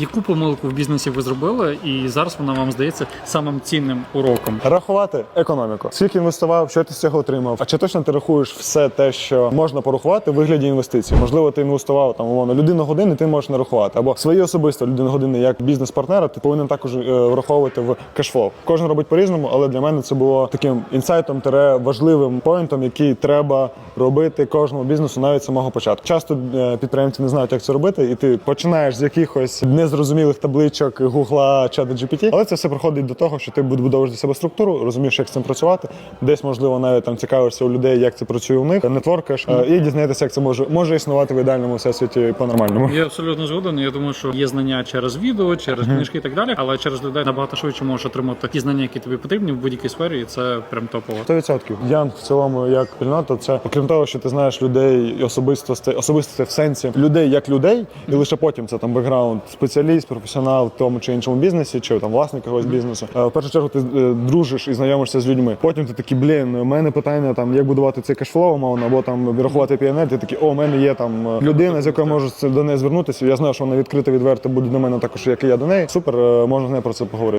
Яку помилку в бізнесі ви зробили, і зараз вона вам здається самим цінним уроком? Рахувати економіку. Скільки інвестував, що ти з цього отримав? А чи точно ти рахуєш все те, що можна порахувати в вигляді інвестицій? Можливо, ти інвестував там умовно людину години, ти можеш не рахувати. Або свої особисто людину години як бізнес-партнера, ти повинен також е, враховувати в кешфлоу. Кожен робить по-різному, але для мене це було таким інсайтом, тире важливим поінтом, який треба робити кожному бізнесу навіть самого початку. Часто е, підприємці не знають, як це робити, і ти починаєш з якихось незрозумілих табличок Гугла, чата GPT, але це все приходить до того, що ти будуєш для себе структуру, розумієш, як з цим працювати. Десь можливо навіть там цікавишся у людей, як це працює у них, нетворкаєш е, і дізнаєтеся, як це може може існувати в ідеальному всесвіті по-нормальному. Я абсолютно згоден. Я думаю, що є знання через відео, через книжки і так далі, але через людей набагато швидше можеш отримати ті знання, які тобі потрібні в будь-якій сфері, і це прям топово. 100%. Янг в цілому як спільнота, це окрім того, що ти знаєш людей особистостей, особистостей в сенсі людей як людей, і лише потім це там бекграунд, спеціаліст, професіонал в тому чи іншому бізнесі, чи там власник якогось бізнесу. Е, В першу чергу ти е, дружиш і знайомишся з людьми. Потім ти такий, блін, у мене питання там, як будувати цей кешфлоу, умовно, або там рахувати PNL, ти такий, о, у мене є там е, людина, з якою можу до неї звернутися. Я знаю, що вона відкрита, відверта буде до мене також, як і я до неї. Супер, можна з нею про це поговорити.